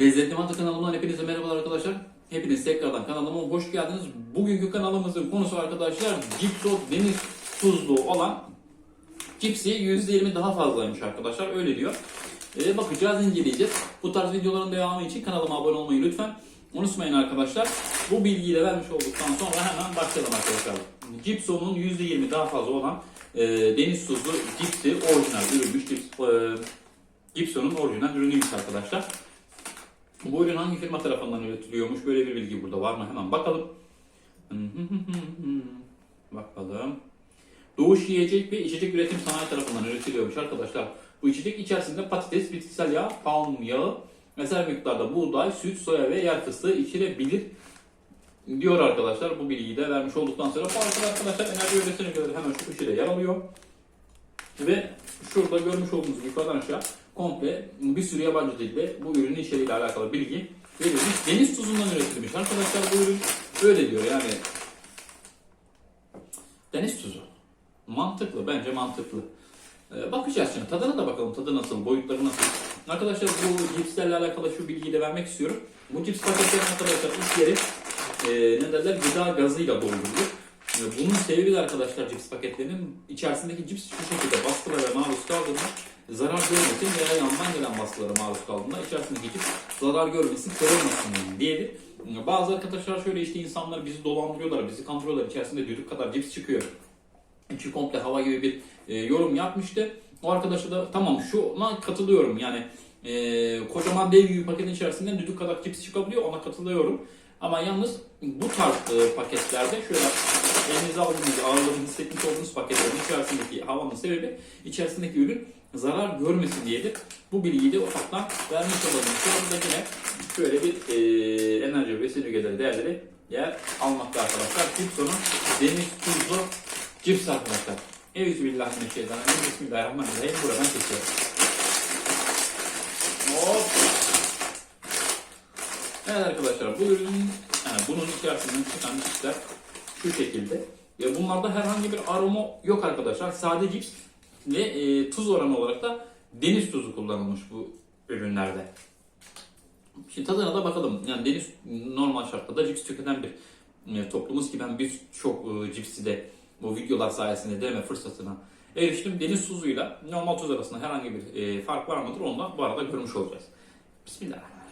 Lezzetli Mantı kanalımdan hepinize merhabalar arkadaşlar. Hepiniz tekrardan kanalıma hoş geldiniz. Bugünkü kanalımızın konusu arkadaşlar Cipso deniz tuzlu olan cipsi %20 daha fazlaymış arkadaşlar öyle diyor. Ee, bakacağız inceleyeceğiz. Bu tarz videoların devamı için kanalıma abone olmayı lütfen unutmayın arkadaşlar. Bu bilgiyi de vermiş olduktan sonra hemen başlayalım arkadaşlar. Cipso'nun %20 daha fazla olan e, deniz tuzlu cipsi orijinal ürünmüş. Cips, e, Gibson'un orijinal ürünüymüş arkadaşlar. Bu ürün hangi firma tarafından üretiliyormuş? Böyle bir bilgi burada var mı? Hemen bakalım. bakalım. Doğuş Yiyecek ve İçecek Üretim Sanayi tarafından üretiliyormuş arkadaşlar. Bu içecek içerisinde patates, bitkisel yağ, palm yağı, eser miktarda buğday, süt, soya ve yer fıstığı içilebilir diyor arkadaşlar. Bu bilgiyi de vermiş olduktan sonra bu arkadaşlar enerji öğretisine göre hemen şu köşede yer alıyor. Ve şurada görmüş olduğunuz yukarıdan aşağı komple bir sürü yabancı dilde bu ürünün içeriğiyle alakalı bilgi veriyoruz. Deniz tuzundan üretilmiş arkadaşlar bu ürün öyle diyor yani deniz tuzu. Mantıklı bence mantıklı. Ee, bakacağız şimdi tadına da bakalım tadı nasıl boyutları nasıl. Arkadaşlar bu cipslerle alakalı şu bilgiyi de vermek istiyorum. Bu cips paketlerin arkadaşlar ilk yeri e, ne derler gıda gazıyla doldurulur. E, Bunun de arkadaşlar cips paketlerinin içerisindeki cips şu şekilde baskılara maruz kaldığında zarar görmesin veya yandan gelen baskılara maruz kaldığında içerisindeki cips zarar görmesin, kırılmasın diyedir. E, Bazı arkadaşlar şöyle işte insanlar bizi dolandırıyorlar, bizi kandırıyorlar. İçerisinde düdük kadar cips çıkıyor. İçi komple hava gibi bir e, yorum yapmıştı. O arkadaşa da tamam şuna katılıyorum yani e, kocaman dev gibi paketin içerisinden düdük kadar cips çıkabiliyor ona katılıyorum. Ama yalnız bu tarz e, paketlerde şöyle elinize aldığınız ağırlığını hissetmiş olduğunuz paketlerin içerisindeki havanın sebebi içerisindeki ürün zarar görmesin diyedir. Bu bilgiyi de ufaktan vermiş olalım. Şu anda yine şöyle bir e, enerji ve sinirgeleri değerleri yer almakta arkadaşlar. Gibson'un deniz tuzlu cips arkadaşlar. Euzubillahimineşşeytanirracim. Bismillahirrahmanirrahim. Buradan kesiyorum. Hop. Evet arkadaşlar bu ürünün yani bunun içerisinden çıkan cipsler şu şekilde. Ya bunlarda herhangi bir aroma yok arkadaşlar. Sade cips ve e, tuz oranı olarak da deniz tuzu kullanılmış bu ürünlerde. Şimdi tadına da bakalım. Yani deniz normal şartlarda cips tüketen bir e, toplumuz ki ben birçok e, cipsi de bu videolar sayesinde deneme fırsatına eriştim. Deniz tuzuyla normal tuz arasında herhangi bir e, fark var mıdır onu da bu arada görmüş olacağız. Bismillahirrahmanirrahim.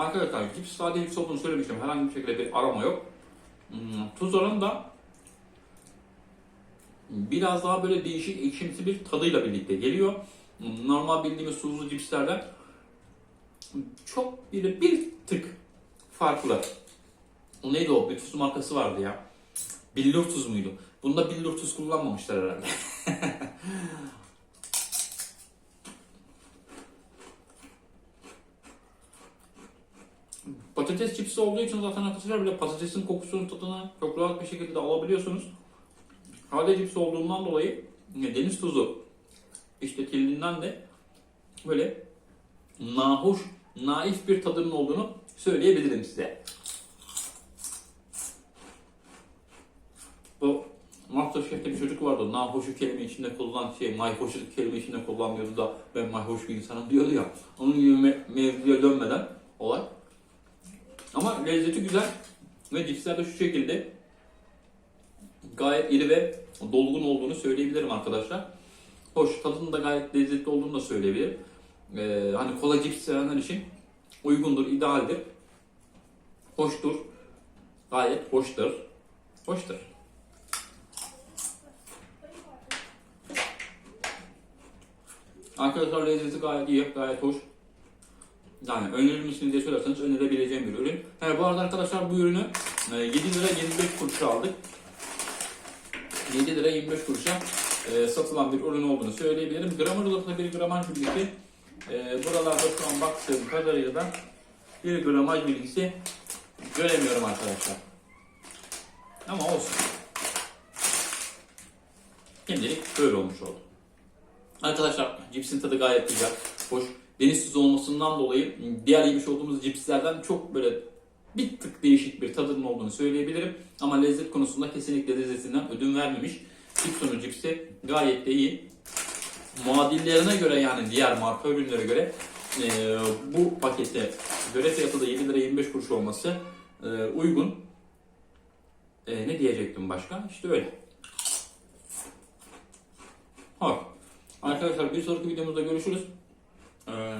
Arkadaşlar cips sade cips olduğunu söylemiştim. Herhangi bir şekilde bir aroma yok. Hmm, tuz oranı da biraz daha böyle değişik ekşimsi bir tadıyla birlikte geliyor. Hmm, Normal bildiğimiz tuzlu cipslerden çok bir, bir tık farklı. Neydi o? Bir tuz markası vardı ya. Billur tuz muydu? Bunda billur tuz kullanmamışlar herhalde. Patates çipsi olduğu için zaten arkadaşlar bile patatesin kokusunun tadını çok rahat bir şekilde alabiliyorsunuz. Hade cipsi olduğundan dolayı e, deniz tuzu işletildiğinden de böyle nahoş, naif bir tadının olduğunu söyleyebilirim size. Bu Masterchef'te bir çocuk vardı. Nahoşu kelime içinde kullan şey, mayhoşu kelime içinde kullanmıyordu da ben mayhoş bir insanım diyordu ya. Onun gibi me- mevzuya dönmeden olay. Ama lezzeti güzel ve cipsler de şu şekilde gayet iri ve dolgun olduğunu söyleyebilirim arkadaşlar. Hoş, tadının da gayet lezzetli olduğunu da söyleyebilirim. Ee, hani kola cips sevenler için uygundur, idealdir. Hoştur. Gayet hoştur. Hoştur. Arkadaşlar lezzeti gayet iyi, gayet hoş. Yani önerir misiniz diye söylerseniz önerebileceğim bir ürün. He, bu arada arkadaşlar bu ürünü e, 7 lira 25 kuruşa aldık. 7 lira 25 kuruşa e, satılan bir ürün olduğunu söyleyebilirim. Gram olarak da bir gramaj bilgisi e, buralarda şu an baktığım kadarıyla da bir gramaj bilgisi göremiyorum arkadaşlar. Ama olsun. Şimdilik böyle olmuş oldu. Arkadaşlar cipsin tadı gayet güzel, hoş. Deniz tuzu olmasından dolayı diğer yemiş olduğumuz cipslerden çok böyle bir tık değişik bir tadının olduğunu söyleyebilirim. Ama lezzet konusunda kesinlikle lezzetinden ödün vermemiş. Gibson'un cipsi gayet de iyi. Muadillerine göre yani diğer marka ürünlere göre e, bu pakette göre fiyatı da 7 lira 25 kuruş olması e, uygun. E, ne diyecektim başka? İşte öyle. Hoş. Arkadaşlar bir sonraki videomuzda görüşürüz. Ee,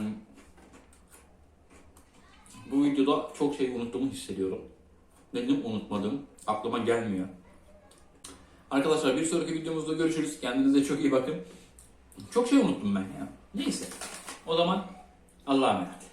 bu videoda çok şey unuttuğumu hissediyorum. Dedim unutmadım. Aklıma gelmiyor. Arkadaşlar bir sonraki videomuzda görüşürüz. Kendinize çok iyi bakın. Çok şey unuttum ben ya. Neyse. O zaman Allah'a emanet.